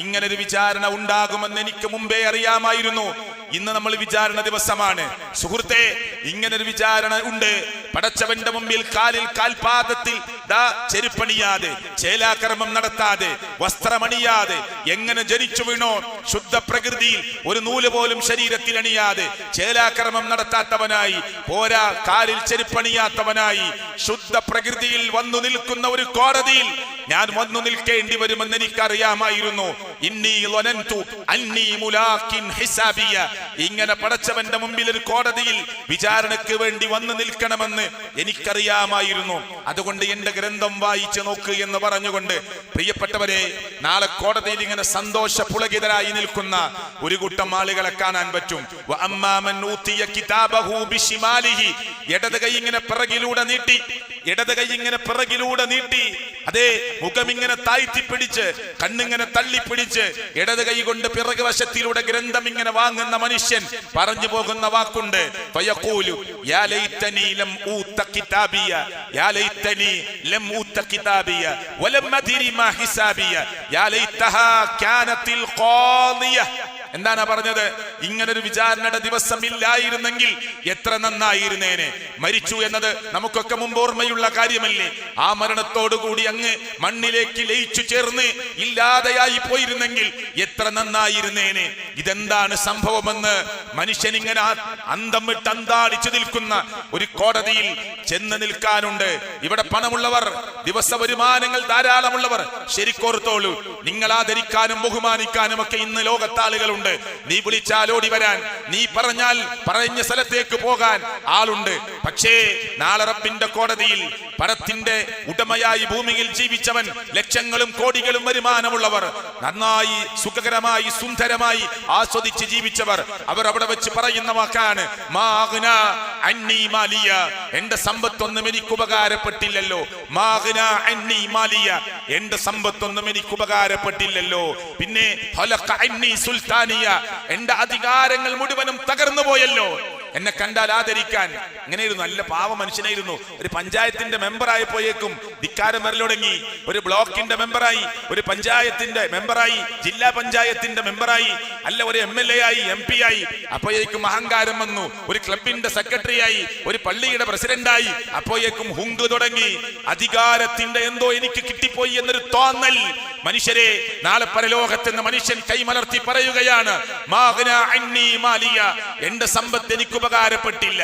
ഇങ്ങനെ ഒരു വിചാരണ ഉണ്ടാകുമെന്ന് എനിക്ക് മുമ്പേ അറിയാമായിരുന്നു. ഇന്ന് നമ്മൾ വിചാരണ ദിവസമാണ്. സുഹൃത്തെ ഇങ്ങനെ ഒരു വിചാരണ ഉണ്ട്. പടച്ചവന്റെ മുമ്പിൽ കാലിൽ കാൽപാദത്തിൽ ദാ ചെരുപ്പണിയാതെ ചേലാക്രമം നടത്താതെ വസ്ത്രമണിയാതെ എങ്ങനെ ജനിച്ചു വീണോ ശുദ്ധ പ്രകൃതിയിൽ ഒരു നൂൽ പോലും ശരീരത്തിൽ അണിയാതെ ചേലാക്രമം നടത്താത്തവനായി പോരാ കാലിൽ ചെരുപ്പണിയാത്തവനായി ശുദ്ധ പ്രകൃതിയിൽ വന്നു നിൽക്കുന്ന ഒരു കോടതിയിൽ ഞാൻ വന്നു നിൽക്കേണ്ടി വരുമെന്ന് എനിക്കറിയാമായിരുന്നു. ഇങ്ങനെ പടച്ചവന്റെ മുമ്പിൽ ഒരു കോടതിയിൽ വിചാരണയ്ക്ക് വേണ്ടി വന്നു നിൽക്കണമെന്ന് എനിക്കറിയാമായിരുന്നു. അതുകൊണ്ട് എന്റെ ഗ്രന്ഥം വായിച്ചു നോക്ക് എന്ന് പറഞ്ഞുകൊണ്ട് പ്രിയപ്പെട്ടവരെ നാളെ കോടതിയിൽ ഇങ്ങനെ സന്തോഷ പുളകിതരായി നിൽക്കുന്ന ഒരു കൂട്ടം ആളുകളെ കാണാൻ പറ്റും. ഇടത് കൈ ഇങ്ങനെ പിറകിലൂടെ നീട്ടി ഇടത് കൈ ഇങ്ങനെ പിറകിലൂടെ നീട്ടി. അതെ മുഖം ഇങ്ങനെ താഴ്ത്തി പിടിച്ച് കണ്ണിങ്ങനെ തള്ളിപ്പിടിച്ച് ഇടത് കൈ കൊണ്ട് പിറകു വശത്തിലൂടെ ഗ്രന്ഥം ഇങ്ങനെ വാങ്ങുന്ന മനുഷ്യൻ പറഞ്ഞു പോകുന്ന വാക്കുണ്ട്. ലൈതനി എന്താണ് പറഞ്ഞത്? ഇങ്ങനൊരു വിചാരണയുടെ ദിവസം ഇല്ലായിരുന്നെങ്കിൽ എത്ര നന്നായിരുന്നേനെ? മരിച്ചു എന്നത് നമുക്കൊക്കെ മുമ്പ് ഓർമ്മയുള്ള കാര്യമല്ലേ? ആ മരണത്തോടുകൂടി അങ്ങ് മണ്ണിലേക്ക് ലയിച്ചു ചേർന്ന് ഇല്ലാതെയായി പോയിരുന്നെങ്കിൽ എത്ര നന്നായിരുന്നേനെ? ഇതെന്താണ് സംഭവമെന്ന് മനുഷ്യൻ ഇങ്ങനെ അന്തം വിട്ട് അന്താളിച്ചു നിൽക്കുന്ന ഒരു കോടതിയിൽ ചെന്ന് നിൽക്കാനുണ്ട്. ഇവിടെ പണമുള്ളവർ ദിവസ വരുമാനങ്ങൾ ധാരാളമുള്ളവർ. ശരിക്കോർത്തോളൂ നിങ്ങൾ ആദരിക്കാനും ബഹുമാനിക്കാനും ഒക്കെ ഇന്ന് ലോകത്താളുകളുണ്ട്. നീ വിളിച്ചാൽ ഓടി വരാൻ. നീ പറഞ്ഞാൽ പറഞ്ഞ സ്ഥലത്തേക്ക് പോകാൻ ആളുണ്ട്. പക്ഷേ നാളെ റബ്ബിന്റെ കോടതിയിൽ പണത്തിന്റെ ഉടമയായി ഭൂമിയിൽ ജീവിച്ചവൻ ലക്ഷങ്ങളും കോടികളും വരുമാനമുള്ളവർ നന്നായി സുഖകരമായി സുന്ദരമായി ആസ്വദിച്ച് ജീവിച്ചവർ അവർ അവിടെ വെച്ച് പറയുന്ന വാക്കാണ് എന്റെ സമ്പത്തൊന്നും എനിക്ക് ഉപകാരപ്പെട്ടില്ലല്ലോ. മാഗ്ന അന്നി മാലിയ. എന്റെ സമ്പത്തൊന്നും എനിക്ക് ഉപകാരപ്പെട്ടില്ലല്ലോ. പിന്നെ സുൽത്താനി എന്റെ അധികാരങ്ങൾ മുഴുവനും തകർന്നു പോയല്ലോ എന്നെ കണ്ടാൽ ആദരിക്കാൻ. ഇങ്ങനെ ഒരു നല്ല പാവ മനുഷ്യനായിരുന്നു. ഒരു പഞ്ചായത്തിന്റെ മെമ്പറായി പോയേക്കും ധിക്കാരം വരലൊടങ്ങി ഒരു ബ്ലോക്കിന്റെ മെമ്പറായി ഒരു പഞ്ചായത്തിന്റെ മെമ്പറായി ജില്ലാ പഞ്ചായത്തിന്റെ മെമ്പറായി അല്ല ഒരു എം എൽ എ ആയി എം പി ആയി. അപ്പോയേക്കും അഹങ്കാരം വന്നു. ഒരു ക്ലബിന്റെ സെക്രട്ടറി ആയി ഒരു പള്ളിയുടെ പ്രസിഡന്റായി. അപ്പോയേക്കും ഹുങ്ക് തുടങ്ങി. അധികാരത്തിന്റെ എന്തോ എനിക്ക് കിട്ടിപ്പോയി എന്നൊരു തോന്നൽ. മനുഷ്യരെ നാളെ പരലോകത്തെന്ന് മനുഷ്യൻ കൈമലർത്തി പറയുകയാണ് എന്റെ സമ്പത്ത് എനിക്ക് ഉപകാരപ്പെട്ടില്ല.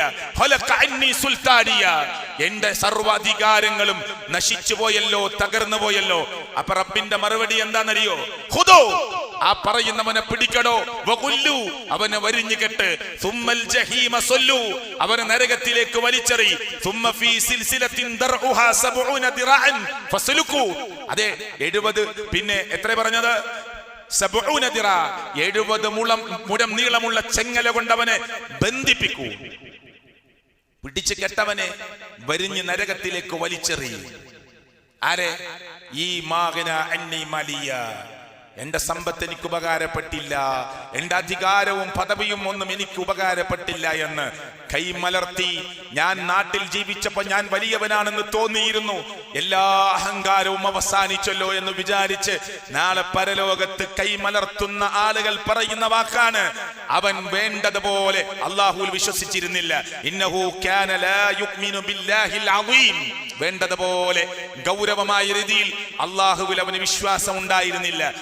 എന്റെ സർവാധികാരങ്ങളും നശിച്ചു പോയല്ലോ തകർന്നു പോയല്ലോ. അപ്പൊ റബ്ബിന്റെ മറുപടി എന്താണെന്നറിയോ? ഹുദോ. ആ പറയുന്നവനെ പിടിക്കടോ. വകുല്ലു. അവനെ വരിഞ്ഞു കെട്ട്. സുമ്മൽ ജഹീമ സൊല്ലു. അവനെ നരകത്തിലേക്ക് വലിച്ചെറി. സുമ്മ ഫീ സിൽസിലത്തിൻ ദർഉഹ സബഊന ദിറാഅൻ. ഫസ്ലുകു അതെ 70 പിന്നെ എത്ര പറഞ്ഞത്? ദിറാ. 70 മുളം മുഴം നീളമുള്ള ചെങ്ങല കൊണ്ടവനെ ബന്ധിപ്പിക്കൂ. പിടിച്ചു കെട്ടവനെ വരിഞ്ഞ് നരകത്തിലേക്ക് വലിച്ചെറി ആരെ? ഈ മാഗന അന്നി മലിയ. എന്റെ സമ്പത്ത് എനിക്ക് ഉപകാരപ്പെട്ടില്ല. എന്റെ അധികാരവും പദവിയും ഒന്നും എനിക്ക് ഉപകാരപ്പെട്ടില്ല എന്ന് കൈമലർത്തി ഞാൻ നാട്ടിൽ ജീവിച്ചപ്പോ ഞാൻ വലിയവനാണെന്ന് തോന്നിയിരുന്നു. എല്ലാ അഹങ്കാരവും അവസാനിച്ചല്ലോ എന്ന് വിചാരിച്ച് നാളെ പരലോകത്ത് കൈമലർത്തുന്ന ആളുകൾ പറയുന്ന വാക്കാണ് അവൻ വേണ്ടതുപോലെ അള്ളാഹുൽ വിശ്വസിച്ചിരുന്നില്ല. ഇന്നഹു വേണ്ടതുപോലെ ഗൗരവമായ രീതിയിൽ അള്ളാഹുവിൽ അവന് വിശ്വാസം ഉണ്ടായിരുന്നില്ല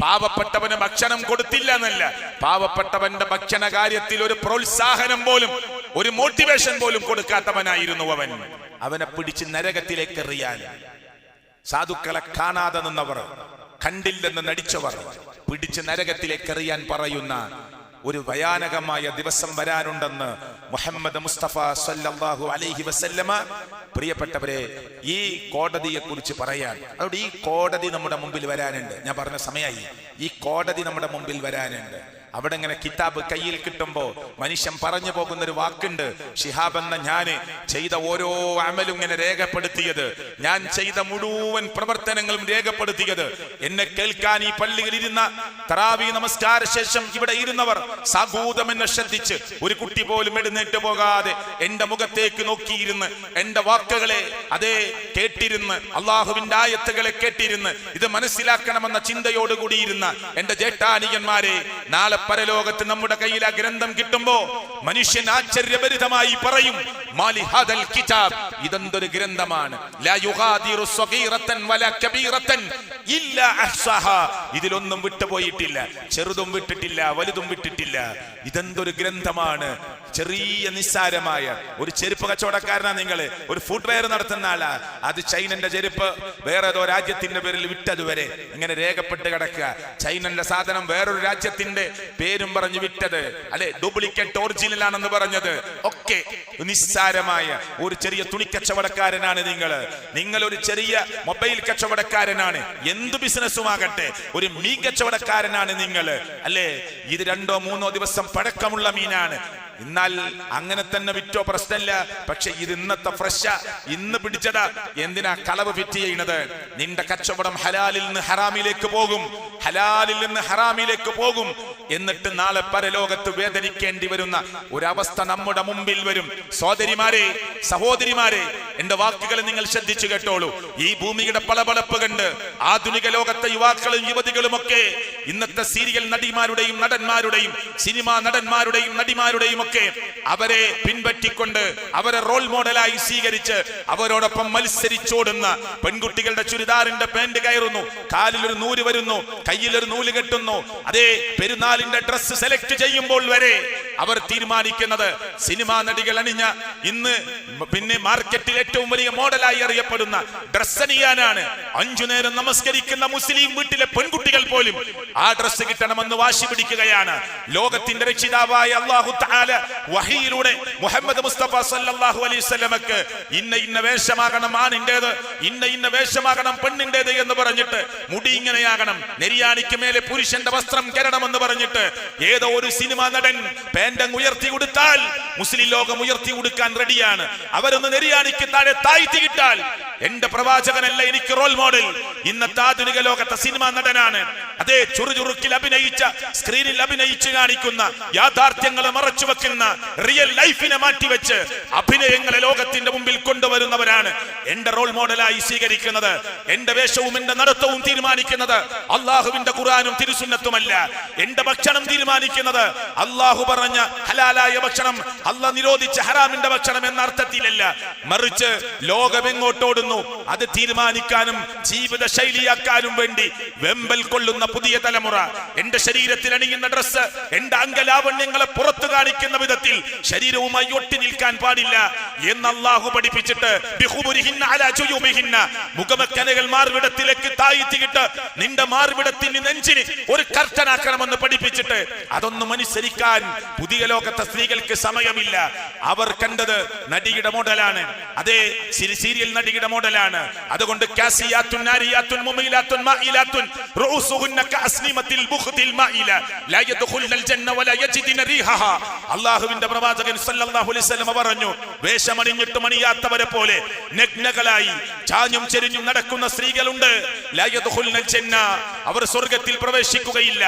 പാവപ്പെട്ടവന് ഭക്ഷണം കൊടുത്തില്ല എന്നല്ല. പാവപ്പെട്ടവന്റെ ഭക്ഷണ കാര്യത്തിൽ ഒരു പ്രോത്സാഹനം പോലും ഒരു മോട്ടിവേഷൻ പോലും കൊടുക്കാത്തവനായിരുന്നു അവൻ. അവനെ പിടിച്ച് നരകത്തിലേക്ക് എറിയാൻ. സാധുക്കളെ കാണാതെ നിന്നവർ കണ്ടില്ലെന്ന് നടിച്ചവർ പിടിച്ച് നരകത്തിലേക്ക് എറിയാൻ പറയുന്ന ഒരു ഭയാനകമായ ദിവസം വരാനുണ്ടെന്ന് മുഹമ്മദ് മുസ്തഫ സല്ലാഹു അലൈഹി വസല്ലമ പ്രിയപ്പെട്ടവരെ ഈ കോടതിയെ കുറിച്ച് പറയാൻ. അതുകൊണ്ട് ഈ കോടതി നമ്മുടെ മുമ്പിൽ വരാനുണ്ട്. ഞാൻ പറഞ്ഞ സമയമായി ഈ കോടതി നമ്മുടെ മുമ്പിൽ വരാനുണ്ട്. അവിടെ ഇങ്ങനെ കിതാബ് കയ്യിൽ കിട്ടുമ്പോൾ മനുഷ്യൻ പറഞ്ഞു പോകുന്ന ഒരു വാക്കുണ്ട് ഷിഹാബ് എന്ന ഞാൻ ചെയ്ത ഓരോ അമലും ഇങ്ങനെ രേഖപ്പെടുത്തിയത് ഞാൻ ചെയ്ത മുഴുവൻ പ്രവർത്തനങ്ങളും രേഖപ്പെടുത്തിയത്. എന്നെ കേൾക്കാൻ ഈ പള്ളിയിൽ ഇരുന്ന തറാവി നമസ്കാര ശേഷം ഇവിടെ ഇരുന്നവർ സാഗൂതം എന്നെ ശ്രദ്ധിച്ച് ഒരു കുട്ടി പോലും എഴുന്നേറ്റ് പോകാതെ എന്റെ മുഖത്തേക്ക് നോക്കിയിരുന്ന് എന്റെ വാക്കുകളെ അതേ കേട്ടിരുന്ന് അള്ളാഹുവിന്റെ ആയത്തുകളെ കേട്ടിരുന്ന് ഇത് മനസ്സിലാക്കണമെന്ന ചിന്തയോടുകൂടിയിരുന്ന എന്റെ ജേട്ടാനിയന്മാരെ നാളെ പരലോകത്ത് നമ്മുടെ കയ്യിൽ ആ ഗ്രന്ഥം കിട്ടുമ്പോ മനുഷ്യൻ ആശ്ചര്യഭരിതമായി പറയും മാലിഹദൽ കിതാബ്. ഇതെന്തൊരു ഗ്രന്ഥമാണ്? അഹ്സഹ. ഇതിലൊന്നും വിട്ടുപോയിട്ടില്ല ചെറുതും വിട്ടിട്ടില്ല വലുതും വിട്ടിട്ടില്ല. ഇതെന്തൊരു ഗ്രന്ഥമാണ്? ചെറിയ നിസ്സാരമായ ഒരു ചെരുപ്പ് കച്ചവടക്കാരനാ നിങ്ങൾ ഒരു ഫുഡ് വെയർ നടത്തുന്ന ആളാ. അത് ചൈനന്റെ ചെരുപ്പ് വേറെ ഏതോ രാജ്യത്തിന്റെ പേരിൽ വിറ്റതുവരെ ഇങ്ങനെ രേഖപ്പെട്ട് കിടക്കുക. ചൈനന്റെ സാധനം വേറൊരു രാജ്യത്തിന്റെ പേരും പറഞ്ഞ് വിറ്റത് അല്ലെ? ഡ്യൂപ്ലിക്കേറ്റ് ഒറിജിനൽ ആണെന്ന് പറഞ്ഞത്. ഒക്കെ നിസ്സാരമായ ഒരു ചെറിയ തുണി കച്ചവടക്കാരനാണ് നിങ്ങൾ നിങ്ങൾ ഒരു ചെറിയ മൊബൈൽ കച്ചവടക്കാരനാണ്. എന്ത് ബിസിനസ്സും ആകട്ടെ ഒരു മീൻ കച്ചവടക്കാരനാണ് നിങ്ങൾ അല്ലേ? ഇത് രണ്ടോ മൂന്നോ ദിവസം പഴക്കമുള്ള മീനാണ്. എന്നാൽ അങ്ങനെ തന്നെ വിറ്റോ പ്രശ്നമില്ല. പക്ഷെ ഇത് ഇന്നത്തെ ഫ്രഷ. ഇന്ന് പിടിച്ചതാ. എന്തിനാ കളവ് ഫിറ്റ് ചെയ്യണത്? നിന്റെ കച്ചവടം ഹലാലിൽ നിന്ന് ഹറാമിലേക്ക് പോകും. ഹലാലിൽ നിന്ന് ഹറാമിലേക്ക് പോകും. എന്നിട്ട് നാളെ പരലോകത്ത് വേദനിക്കേണ്ടി വരുന്ന ഒരവസ്ഥ നമ്മുടെ മുമ്പിൽ വരും. സോദരിമാരെ സഹോദരിമാരെ എന്റെ വാക്കുകൾ നിങ്ങൾ ശ്രദ്ധിച്ചു കേട്ടോളൂ. ഈ ഭൂമിയുടെ പളപളപ്പ് കണ്ട് ആധുനിക ലോകത്തെ യുവാക്കളും യുവതികളും ഒക്കെ ഇന്നത്തെ സീരിയൽ നടിമാരുടെയും നടന്മാരുടെയും സിനിമാ നടന്മാരുടെയും നടിമാരുടെയും ഒക്കെ അവരെ പിൻപറ്റിക്കൊണ്ട് അവരെ റോൾ മോഡലായി സ്വീകരിച്ച് അവരോടൊപ്പം മത്സരിച്ചോടുന്ന പെൺകുട്ടികളുടെ ചുരിദാറിന്റെ പാന്റ് കയറുന്നു. കാലിൽ ഒരു നൂൽ വരുന്നു. കയ്യിൽ ഒരു നൂൽ കെട്ടുന്നു. അതേ പെരുന്നാളിന്റെ ഡ്രസ്സ് സെലക്ട് ചെയ്യുമ്പോൾ വരെ അവർ തീരുമാനിക്കുന്നത് സിനിമാ നടികൾ അണിഞ്ഞ ഇന്ന് പിന്നെ മാർക്കറ്റിൽ ഏറ്റവും വലിയ മോഡലായി അറിയപ്പെടുന്ന ഡ്രസ് അണിയാനാണ് അഞ്ചു നേരം നമസ്കരിക്കുന്ന മുസ്ലിം വീട്ടിലെ പെൺകുട്ടികൾ പോലും ആ ഡ്രസ്സ് കിട്ടണമെന്ന് വാശി പിടിക്കുകയാണ്. ലോകത്തിന്റെ രക്ഷിതാവായ അള്ളാഹു തആല വഹിയിലൂടെ മുഹമ്മദ് മുസ്തഫ സല്ലല്ലാഹു അലൈഹി വസല്ലമക്ക് ഇന്ന ഇന്ന വേഷമാകണം ആണിന്റെത് ഇന്ന ഇന്ന വേഷമാകണം പെണ്ണിന്റെത് എന്ന് പറഞ്ഞിട്ട് മുടി ഇങ്ങനെയാകണം. നെരിയാണിക്ക് മേലെ പുരുഷന്റെ വസ്ത്രം കരണമെന്ന് പറഞ്ഞിട്ട് ഏതോ ഒരു സിനിമാ നടൻ പാൻഡങ് ഉയർത്തി കൊടുത്താൽ മുസ്ലിം ലോകം ഉയർത്തി കൊടുക്കാൻ റെഡിയാണ്. അവരൊന്ന് നെരിയാണിക്ക് താഴെ താഴ്ത്തി കിട്ടാൽ എന്റെ പ്രവാചകനല്ല എനിക്ക് റോൾ മോഡൽ. ഇന്നത്തെ ആധുനിക ലോകത്തെ സിനിമാ നടനാണ്. അതേ ചുറുചുറുക്കിൽ അഭിനയിച്ച സ്ക്രീനിൽ അഭിനയിച്ചു കാണിക്കുന്ന യാഥാർത്ഥ്യങ്ങളെ മറച്ചു വെക്കുന്ന റിയൽ ലൈഫിനെ മാറ്റിവെച്ച് അഭിനയങ്ങളെ ലോകത്തിന്റെ മുമ്പിൽ കൊണ്ടുവരുന്നവരാണ് എന്റെ റോൾ മോഡലായി സ്വീകരിക്കുന്നത് എന്റെ വേഷവും എന്റെ നടത്തവും തീരുമാനിക്കുന്നത് അള്ളാഹുവിന്റെ ഖുറാനും തിരുസുന്നത്തുമല്ല. എന്റെ ഭക്ഷണം തീരുമാനിക്കുന്നത് അള്ളാഹു പറഞ്ഞ ഹലാലായ ഭക്ഷണം അള്ളാഹ് നിരോധിച്ച ഹറാമിന്റെ ഭക്ഷണം എന്ന അർത്ഥത്തിലല്ല. മറിച്ച് ലോകമെങ്ങോട്ടോടുന്നു അത് തീരുമാനിക്കാനും ജീവിത ശൈലിയാക്കാനും വേണ്ടി വെമ്പൽ കൊള്ളുന്ന പുതിയ തലമുറ. എന്റെ ശരീരത്തിൽ അണിയുന്ന ഡ്രസ്സ് എന്റെ അംഗലാവണ്യങ്ങളെ പുറത്തു കാണിക്കുന്ന വിധത്തിൽ ശരീരവുമായി ഒട്ടി നിൽക്കാൻ പാടില്ല എന്ന് അള്ളാഹു പഠിപ്പിച്ചിട്ട് മുഖമക്കനകൾ മാർവിടത്തിലേക്ക് താഴ്ത്തിയിട്ട് നിന്റെ മാർവിടത്തിന് നെഞ്ചിന് ഒരു കർട്ടനാക്കണമെന്ന് പഠിപ്പിച്ചിട്ട് അതൊന്നും അനുസരിക്കാൻ പുതിയ ലോകത്തെ സ്ത്രീകൾക്ക് സമയമില്ല. അവർ കണ്ടത് നടിയുടെ മോഡലാണ്. അതേ സിരി- സീരിയൽ നടിയുടെ മോഡലാണ്. അതുകൊണ്ട് അല്ലാഹുവിന്റെ പ്രവാചകൻ സല്ലല്ലാഹു അലൈഹി വസല്ലം പറഞ്ഞു വേഷമണിഞ്ഞിട്ട് മണിയാത്തവരെ പോലെ നഗ്നകളായി ചാഞ്ഞും നടക്കുന്ന സ്ത്രീകളുണ്ട്. അവർ സ്വർഗത്തിൽ പ്രവേശിക്കുകയില്ല.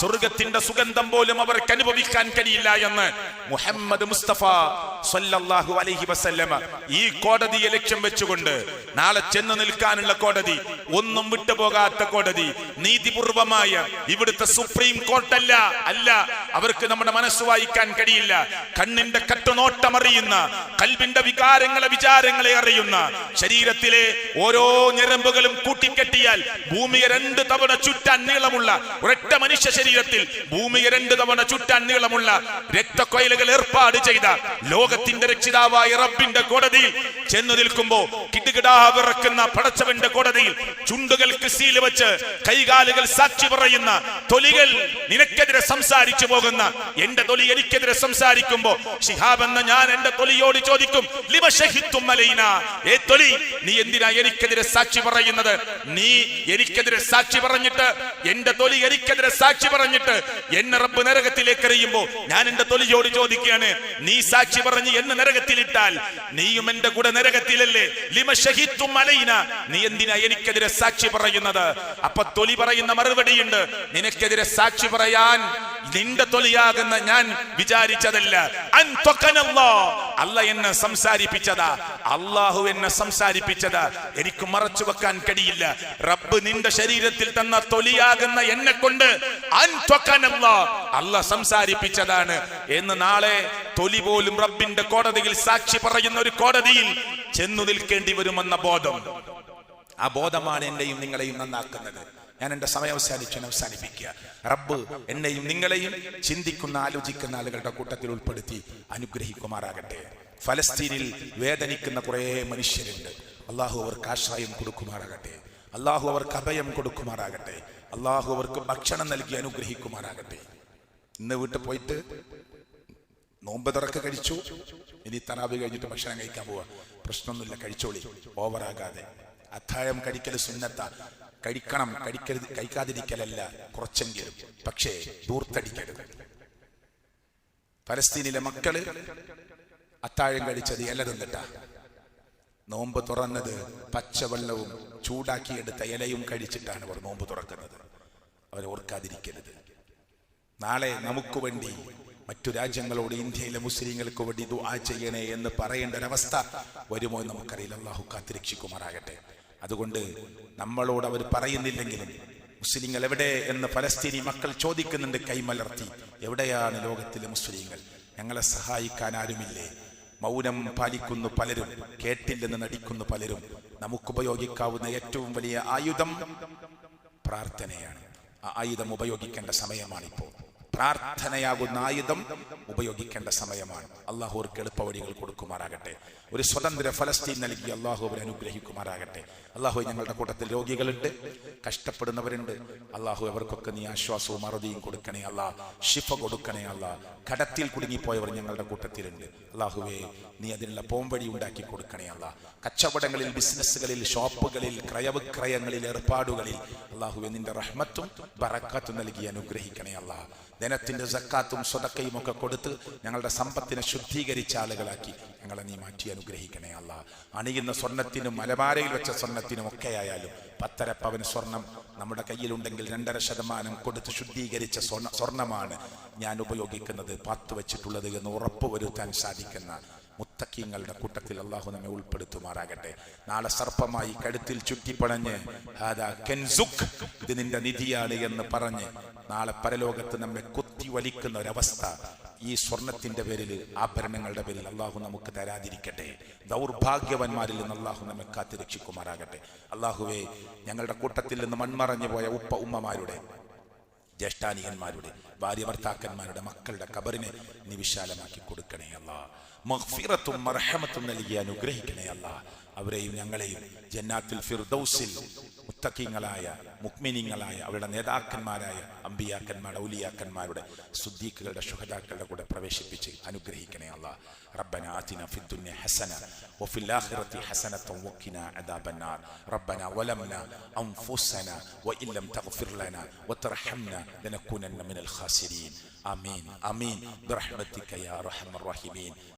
സ്വർഗത്തിന്റെ സുഗന്ധം പോലും അവർക്ക് അനുഭവിക്കാൻ കഴിയില്ല എന്ന് മുഹമ്മദ് മുസ്തഫ സല്ലല്ലാഹു അലൈഹി വസല്ലമ ഈ കോടതിയെ ലക്ഷ്യം വെച്ചുകൊണ്ട് നാളെ ചെന്ന് നിൽക്കാനുള്ള കോടതി ഒന്നും വിട്ടുപോകാത്ത കോടതി നീതിപൂർവമായ ഇവിടുത്തെ സുപ്രീം കോർട്ടല്ല. അല്ല അവർക്ക് നമ്മുടെ മനസ്സ് വായിക്കാൻ കഴിയില്ല. കണ്ണിന്റെ കട്ടുനോട്ടം അറിയുന്ന കൽവിന്റെ വികാരങ്ങളെ വിചാരങ്ങളെ അറിയുന്ന ശരീരത്തിലെ ഓരോ ഞരമ്പുകളും കൂട്ടിക്കെട്ടിയാൽ ഭൂമിയെ രണ്ട് തവണ ചുറ്റാൻ നീളമുള്ള ഒരൊറ്റ മനുഷ്യ ശരീരത്തിൽ ഭൂമിയെ രണ്ട് തവണ ചുറ്റാൻ നീളമുള്ള രക്തക്കൊയലുകൾ ഏർപ്പാട് ചെയ്ത ലോകത്തിന്റെ രക്ഷിതാവായ റബ്ബിന്റെ കോടതിയിൽ ചെന്നു നിൽക്കുമ്പോ കിടുകിടാ വിറക്കുന്ന പടച്ചവന്റെ കോടതിയിൽ ചുണ്ടുകൾക്ക് വെച്ച് കൈകാലുകൾ സാക്ഷി പറയുന്ന തൊലികൾ നിനക്കെതിരെ സംസാരിച്ചു പോകുന്ന എന്റെ തൊലി എനിക്കെതിരെ സംസാരിക്കുമ്പോ ഷിഹാബ് എന്ന ഞാൻ എന്റെ തൊലിയോട് ചോദിക്കും ഏ തൊലി നീ എന്തിനാ എനിക്കെതിരെ സാക്ഷി പറയുന്നത്? നീ എനിക്കെതിരെ സാക്ഷി പറഞ്ഞിട്ട് എന്റെ തൊലി എനിക്കെതിരെ സാക്ഷി പറഞ്ഞിട്ട് എന്നെ റബ്ബ് നരകത്തിലേക്ക് എറിയുമ്പോ ഞാൻ എന്റെ തൊലിയോട് ചോദിക്കുകയാണ് നീ സാക്ഷി പറഞ്ഞ് എന്നെ നരകത്തിലിട്ടാൽ നീയും എന്റെ കൂടെ നരകത്തിലല്ലേ? ലിമ ഷഹിത്തും അലൈന നീ എന്തിനാ എനിക്കെതിരെ സാക്ഷി പറയുന്നത്? അപ്പൊ തൊലി പറയുന്ന മറുപടിയുണ്ട്. നിനക്കെതിരെ സാക്ഷി പറയാൻ നിന്റെ തൊലിയാകുന്ന ഞാൻ വിചാരിച്ചതല്ല. അല്ല എന്നെ സംസാരിപ്പിച്ചതാ. അള്ളാഹു എന്നെ സംസാരിപ്പിച്ചതാ. എനിക്ക് മറച്ചു വെക്കാൻ കഴിയില്ല. റബ്ബ് നിന്റെ ശരീരത്തിൽ തന്ന തൊലിയാകുന്ന എന്നെ കൊണ്ട് അല്ല സംസാരിപ്പിച്ചതാണ്. എന്ന് നാളെ തൊലി പോലും റബ്ബിന്റെ കോടതിയിൽ സാക്ഷി പറയുന്ന ഒരു കോടതിയിൽ ചെന്നു നിൽക്കേണ്ടി വരുമെന്ന ബോധം. ആ ബോധമാണ് എന്നെയും നിങ്ങളെയും നന്നാക്കുന്നത്. ഞാൻ എന്റെ സമയം അവസാനിച്ചു അവസാനിപ്പിക്കുക. റബ്ബ് എന്നെയും നിങ്ങളെയും ചിന്തിക്കുന്ന ആലോചിക്കുന്ന ആളുകളുടെ കൂട്ടത്തിൽ ഉൾപ്പെടുത്തി അനുഗ്രഹിക്കുമാറാകട്ടെ. ഫലസ്തീനിൽ വേദനിക്കുന്ന കുറേ മനുഷ്യരുണ്ട്. അള്ളാഹു അവർക്ക് ആശ്രയം കൊടുക്കുമാറാകട്ടെ. അള്ളാഹു അവർക്ക് അഭയം കൊടുക്കുമാറാകട്ടെ. അള്ളാഹു അവർക്ക് ഭക്ഷണം നൽകി അനുഗ്രഹിക്കുമാറാകട്ടെ. ഇന്ന് വീട്ടിൽ പോയിട്ട് നോമ്പ് തുറക്ക് കഴിച്ചു. ഇനി തറാവ് കഴിഞ്ഞിട്ട് ഭക്ഷണം കഴിക്കാൻ പോവാ. പ്രശ്നമൊന്നുമില്ല കഴിച്ചോളി. ഓവറാകാതെ. അത്താഴം കഴിക്കൽ സുന്നത്ത. കഴിക്കണം കഴിക്കരുത് കഴിക്കാതിരിക്കലല്ല കുറച്ചെങ്കിലും. പക്ഷേ ദൂർത്തടിക്കരുത്. പലസ്തീനിലെ മക്കൾ അത്താഴം കഴിച്ചത് ഇല തിന്നിട്ടാ. നോമ്പ് തുറന്നത് പച്ചവെള്ളവും ചൂടാക്കിയെടുത്ത ഇലയും കഴിച്ചിട്ടാണ് അവർ നോമ്പ് തുറക്കുന്നത്. അവർ ഓർക്കാതിരിക്കരുത്. നാളെ നമുക്ക് വേണ്ടി മറ്റു രാജ്യങ്ങളോട് ഇന്ത്യയിലെ മുസ്ലിങ്ങൾക്ക് വേണ്ടി ദുആ ചെയ്യണേ എന്ന് പറയേണ്ട ഒരവസ്ഥ വരുമോ എന്ന് നമുക്കറിയില്ല. അള്ളാഹു കാത്തിരക്ഷിക്കുമാറാകട്ടെ. അതുകൊണ്ട് നമ്മളോട് അവർ പറയുന്നില്ലെങ്കിലും മുസ്ലിങ്ങൾ എവിടെ എന്ന് ഫലസ്തീനി മക്കൾ ചോദിക്കുന്നുണ്ട് കൈമലർത്തി. എവിടെയാണ് ലോകത്തിലെ മുസ്ലിങ്ങൾ? ഞങ്ങളെ സഹായിക്കാൻ ആരുമില്ലേ? മൗനം പാലിക്കുന്നു പലരും കേട്ടില്ലെന്ന് നടിക്കുന്നു പലരും. നമുക്ക് ഉപയോഗിക്കാവുന്ന ഏറ്റവും വലിയ ആയുധം പ്രാർത്ഥനയാണ്. ആ ആയുധം ഉപയോഗിക്കേണ്ട സമയമാണിപ്പോൾ. പ്രാർത്ഥനയാകുന്ന ആയുധം ഉപയോഗിക്കേണ്ട സമയമാണ്. അള്ളാഹു അവർക്ക് വഴികൾ കൊടുക്കുമാറാകട്ടെ. ഒരു സ്വതന്ത്ര ഫലസ്തീൻ നൽകി അള്ളാഹു അവരെ അനുഗ്രഹിക്കുമാറാകട്ടെ. അള്ളാഹു ഞങ്ങളുടെ കൂട്ടത്തിൽ രോഗികളുണ്ട് കഷ്ടപ്പെടുന്നവരുണ്ട്. അള്ളാഹു അവർക്കൊക്കെ നീ ആശ്വാസവും അറുതിയും കൊടുക്കണേ അല്ല ഷിഫ കൊടുക്കണേ അല്ല. കടത്തിൽ കുടുങ്ങിപ്പോയവർ ഞങ്ങളുടെ കൂട്ടത്തിലുണ്ട്. അള്ളാഹുവേ നീ അതിനുള്ള പോംവഴി ഉണ്ടാക്കി കൊടുക്കണേ അല്ല. കച്ചവടങ്ങളിൽ ബിസിനസ്സുകളിൽ ഷോപ്പുകളിൽ ക്രയവിക്രയങ്ങളിൽ ഏർപ്പാടുകളിൽ അള്ളാഹുവെ നിന്റെ റഹ്മത്തും ബറക്കാത്തും നൽകി അനുഗ്രഹിക്കണേ അല്ല. ധനത്തിന്റെ സക്കാത്തും സ്വതക്കയും ഒക്കെ കൊടുത്ത് ഞങ്ങളുടെ സമ്പത്തിനെ ശുദ്ധീകരിച്ച ആളുകളാക്കി. ഞങ്ങളെ നീ മാറ്റി അനുഗ്രഹിക്കണേ അല്ല അണിയുന്ന സ്വർണത്തിനും മലബാരയിൽ വെച്ച സ്വർണത്തിനും ഒക്കെ ആയാലും പത്തര പവൻ സ്വർണം നമ്മുടെ കയ്യിലുണ്ടെങ്കിൽ രണ്ടര ശതമാനം കൊടുത്ത് ശുദ്ധീകരിച്ച സ്വർണ സ്വർണമാണ് ഞാൻ ഉപയോഗിക്കുന്നത് പാത്തു വെച്ചിട്ടുള്ളത് എന്ന് ഉറപ്പുവരുത്താൻ സാധിക്കുന്ന മുത്തക്കീങ്ങളുടെ കൂട്ടത്തിൽ അള്ളാഹു നമ്മെ ഉൾപ്പെടുത്തുമാറാകട്ടെ. നാളെ സർപ്പമായി കഴുത്തിൽ ചുറ്റിപ്പണഞ്ഞ് ഇത് നിന്റെ നിധിയാണ് എന്ന് പറഞ്ഞ് നാളെ പരലോകത്ത് നമ്മെ കുത്തി വലിക്കുന്ന ഒരവസ്ഥ ഈ സ്വർണത്തിന്റെ പേരിൽ ആഭരണങ്ങളുടെ പേരിൽ അള്ളാഹു നമുക്ക് തരാതിരിക്കട്ടെ. ദൗർഭാഗ്യവന്മാരിൽ നിന്ന് അള്ളാഹു നമ്മെ കാത്തിരക്ഷിക്കുമാറാകട്ടെ. അള്ളാഹുവെ ഞങ്ങളുടെ കൂട്ടത്തിൽ നിന്ന് മൺമറഞ്ഞു പോയ ഉപ്പ ഉമ്മമാരുടെ ജ്യേഷ്ഠാനികന്മാരുടെ ഭാര്യ ഭർത്താക്കന്മാരുടെ മക്കളുടെ കബറിനെ നിവിശാലമാക്കി കൊടുക്കണേ അല്ല. മഹ്ഫിറത്തും മർഹമത്തും നൽകി അനുഗ്രഹിക്കണേ അല്ല. അവരെയും ഞങ്ങളെയും ജന്നാത്തിൽ ഫിർദൌസിൽ മുത്തക്കിങ്ങളായ മുക്മിനിങ്ങളായ അവരുടെ നേതാക്കന്മാരായ അമ്പിയാക്കന്മാരുടെ ഔലിയാക്കന്മാരുടെ സുദ്ദീഖുകളുടെ ശുഹദാക്കളുടെ കൂടെ പ്രവേശിപ്പിച്ച് അനുഗ്രഹിക്കണേ അല്ല ربنا آتنا في الدنيا حسنة وفي الآخرة حسنة وقنا عذاب النار ربنا ولمنا أنفسنا وإن لم تغفر لنا وترحمنا لنكونن من الخاسرين آمين آمين برحمتك يا أرحم الراحمين